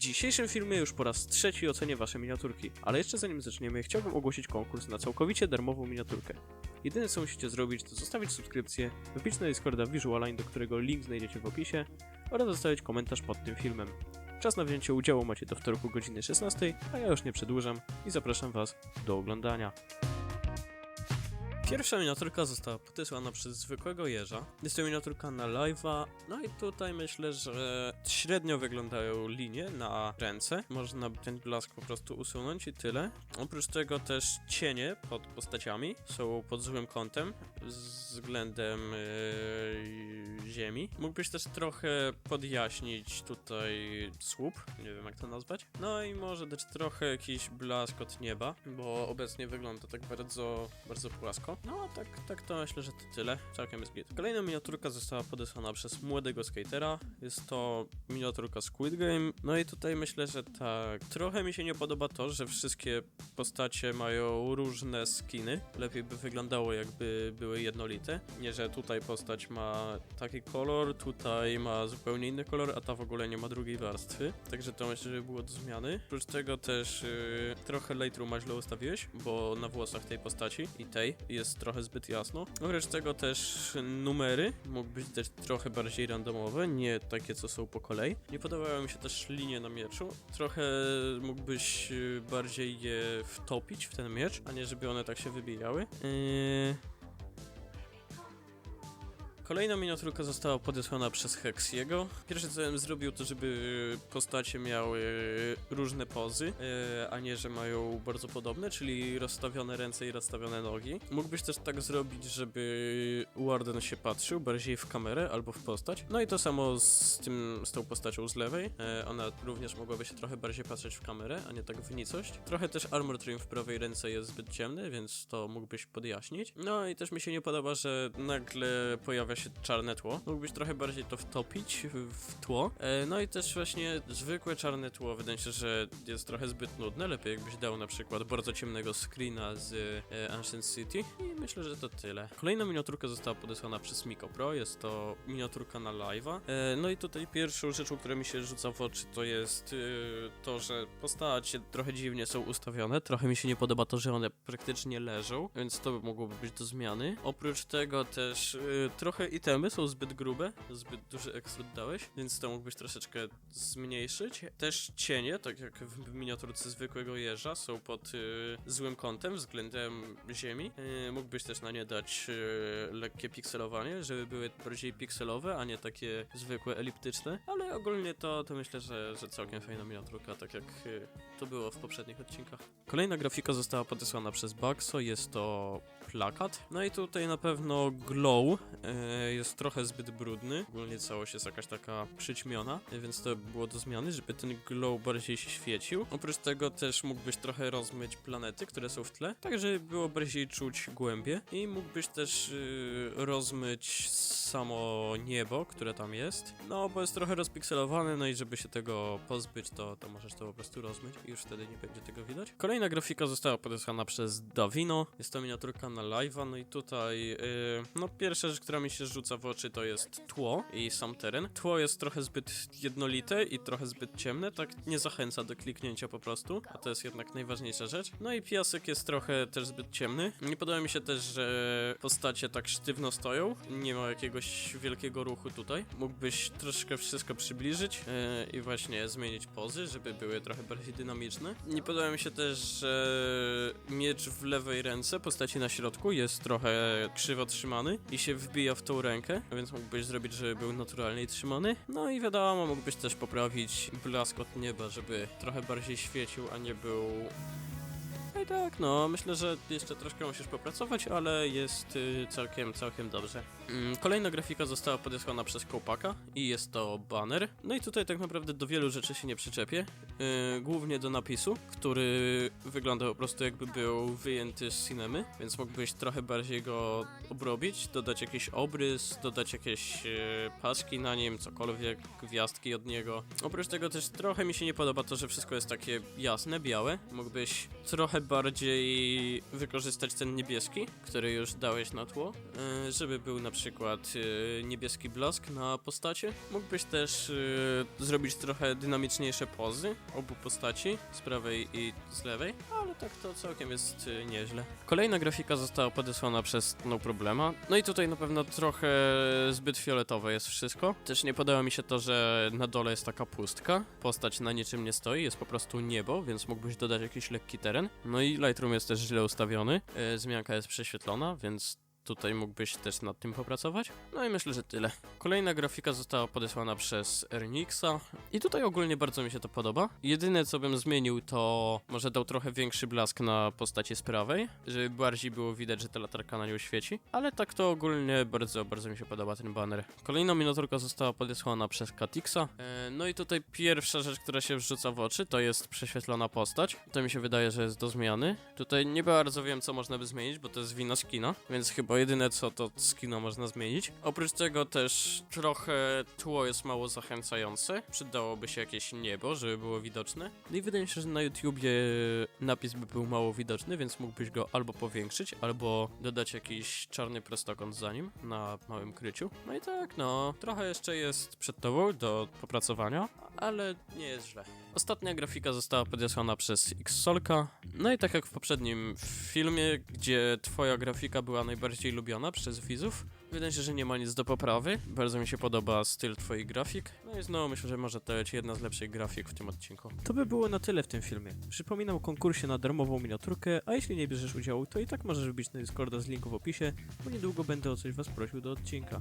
dzisiejszym filmie już po raz trzeci ocenię wasze miniaturki, ale jeszcze zanim zaczniemy, chciałbym ogłosić konkurs na całkowicie darmową miniaturkę. Jedyne co musicie zrobić, to zostawić subskrypcję, wbić na Discorda Visualine, do którego link znajdziecie w opisie oraz zostawić komentarz pod tym filmem. Czas na wzięcie udziału macie do wtorku godziny 16, a ja już nie przedłużam i zapraszam was do oglądania. Pierwsza miniaturka została podesłana przez zwykłego jeża. Jest to miniaturka na live'a. No i tutaj myślę, że średnio wyglądają linie na ręce. Można ten blask po prostu usunąć i tyle. Oprócz tego też cienie pod postaciami są pod złym kątem względem yy, ziemi. Mógłbyś też trochę podjaśnić tutaj słup, nie wiem jak to nazwać. No i może dać trochę jakiś blask od nieba, bo obecnie wygląda tak bardzo, bardzo płasko. No, tak, tak to myślę, że to tyle. Całkiem jest git. Kolejna miniaturka została podesłana przez młodego skatera. Jest to miniaturka Squid Game. No i tutaj myślę, że tak. Trochę mi się nie podoba to, że wszystkie postacie mają różne skiny. Lepiej by wyglądało, jakby były jednolite. Nie, że tutaj postać ma taki kolor, tutaj ma zupełnie inny kolor, a ta w ogóle nie ma drugiej warstwy. Także to myślę, że było do zmiany. Oprócz tego też yy, trochę Lightrooma źle ustawiłeś, bo na włosach tej postaci i tej jest trochę zbyt jasno. Oprócz tego też numery mógłbyś dać trochę bardziej randomowe, nie takie co są po kolei. Nie podobały mi się też linie na mieczu. Trochę mógłbyś yy, bardziej je wtopić w ten miecz, a nie żeby one tak się wybijały. Yy... Kolejna miniaturka została podesłana przez Hexiego. Pierwsze co bym zrobił to, żeby postacie miały różne pozy, e, a nie, że mają bardzo podobne, czyli rozstawione ręce i rozstawione nogi. Mógłbyś też tak zrobić, żeby Warden się patrzył bardziej w kamerę albo w postać. No i to samo z tym, z tą postacią z lewej. E, Ona również mogłaby się trochę bardziej patrzeć w kamerę, a nie tak w nicość. Trochę też armor trim w prawej ręce jest zbyt ciemny, więc to mógłbyś podjaśnić. No i też mi się nie podoba, że nagle pojawia się czarne tło. Mógłbyś trochę bardziej to wtopić w, tło. E, no i też właśnie zwykłe czarne tło wydaje się, że jest trochę zbyt nudne. Lepiej jakbyś dał na przykład bardzo ciemnego screena z e, Ancient City. I myślę, że to tyle. Kolejna miniaturka została podesłana przez Miko Pro. Jest to miniaturka na live'a. E, no i tutaj pierwszą rzeczą, która mi się rzuca w oczy, to jest to, że postacie trochę dziwnie są ustawione. Trochę mi się nie podoba to, że one praktycznie leżą, więc to by mogłoby być do zmiany. Oprócz tego też trochę itemy są zbyt grube, zbyt duży ekstrud dałeś, więc to mógłbyś troszeczkę zmniejszyć. Też cienie, tak jak w miniaturce zwykłego jeża, są pod y, złym kątem względem ziemi. Y, mógłbyś też na nie dać y, lekkie pikselowanie, żeby były bardziej pikselowe, a nie takie zwykłe eliptyczne, ale ogólnie to, to myślę, że, że całkiem fajna miniaturka, tak jak y, to było w poprzednich odcinkach. Kolejna grafika została podesłana przez Baxo, jest to plakat. No i tutaj na pewno glow e, jest trochę zbyt brudny. Ogólnie całość jest jakaś taka przyćmiona, więc to było do zmiany, żeby ten glow bardziej się świecił. Oprócz tego też mógłbyś trochę rozmyć planety, które są w tle, tak żeby było bardziej czuć głębie. I mógłbyś też y, rozmyć samo niebo, które tam jest. No, bo jest trochę rozpikselowane, no i żeby się tego pozbyć, to, to możesz to po prostu rozmyć i już wtedy nie będzie tego widać. Kolejna grafika została podesłana przez Davino. Jest to miniaturka na live'a, no i tutaj, yy, no pierwsza rzecz, która mi się rzuca w oczy, to jest tło i sam teren. Tło jest trochę zbyt jednolite i trochę zbyt ciemne, tak nie zachęca do kliknięcia po prostu, a to jest jednak najważniejsza rzecz. No i piasek jest trochę też zbyt ciemny. Nie podoba mi się też, że postacie tak sztywno stoją, nie ma jakiegoś wielkiego ruchu tutaj. Mógłbyś troszkę wszystko przybliżyć yy, i właśnie zmienić pozy, żeby były trochę bardziej dynamiczne. Nie podoba mi się też, że miecz w lewej ręce, postaci na środku, jest trochę krzywo trzymany i się wbija w tą rękę, więc mógłbyś zrobić, żeby był naturalnie trzymany. No i wiadomo, mógłbyś też poprawić blask od nieba, żeby trochę bardziej świecił, a nie był i tak, no, myślę, że jeszcze troszkę musisz popracować, ale jest y, całkiem, całkiem dobrze. Mm, kolejna grafika została podesłana przez Kołpaka i jest to banner. No i tutaj tak naprawdę do wielu rzeczy się nie przyczepię. Y, głównie do napisu, który wygląda po prostu jakby był wyjęty z cinemy, więc mógłbyś trochę bardziej go obrobić, dodać jakiś obrys, dodać jakieś y, paski na nim, cokolwiek, gwiazdki od niego. Oprócz tego też trochę mi się nie podoba to, że wszystko jest takie jasne, białe. Mógłbyś trochę bardziej wykorzystać ten niebieski, który już dałeś na tło, e, żeby był na przykład e, niebieski blask na postacie. Mógłbyś też e, zrobić trochę dynamiczniejsze pozy obu postaci, z prawej i z lewej, ale tak to całkiem jest nieźle. Kolejna grafika została podesłana przez No Problema, no i tutaj na pewno trochę zbyt fioletowe jest wszystko. Też nie podoba mi się to, że na dole jest taka pustka, postać na niczym nie stoi, jest po prostu niebo, więc mógłbyś dodać jakiś lekki teren. No i Lightroom jest też źle ustawiony, e, zmianka jest prześwietlona, więc tutaj mógłbyś też nad tym popracować. No i myślę, że tyle. Kolejna grafika została podesłana przez Ernixa i tutaj ogólnie bardzo mi się to podoba. Jedyne co bym zmienił to może dał trochę większy blask na postaci z prawej, żeby bardziej było widać, że ta latarka na nią świeci, ale tak to ogólnie bardzo, bardzo mi się podoba ten banner. Kolejna miniaturka została podesłana przez Katixa. E, no i tutaj pierwsza rzecz, która się wrzuca w oczy, to jest prześwietlona postać. To mi się wydaje, że jest do zmiany. Tutaj nie bardzo wiem, co można by zmienić, bo to jest wina skina, więc chyba jedyne co to skina można zmienić. Oprócz tego też trochę tło jest mało zachęcające. Przydałoby się jakieś niebo, żeby było widoczne. No i wydaje mi się, że na YouTubie napis by był mało widoczny, więc mógłbyś go albo powiększyć, albo dodać jakiś czarny prostokąt za nim na małym kryciu. No i tak, no, trochę jeszcze jest przed tobą do popracowania, ale nie jest źle. Ostatnia grafika została podesłana przez Xsolka. No i tak jak w poprzednim filmie, gdzie twoja grafika była najbardziej lubiana przez widzów, wydaje się, że nie ma nic do poprawy. Bardzo mi się podoba styl twoich grafik. No i znowu myślę, że może to być jedna z lepszych grafik w tym odcinku. To by było na tyle w tym filmie. Przypominam o konkursie na darmową miniaturkę, a jeśli nie bierzesz udziału, to i tak możesz wbić na Discorda z linku w opisie, bo niedługo będę o coś was prosił do odcinka.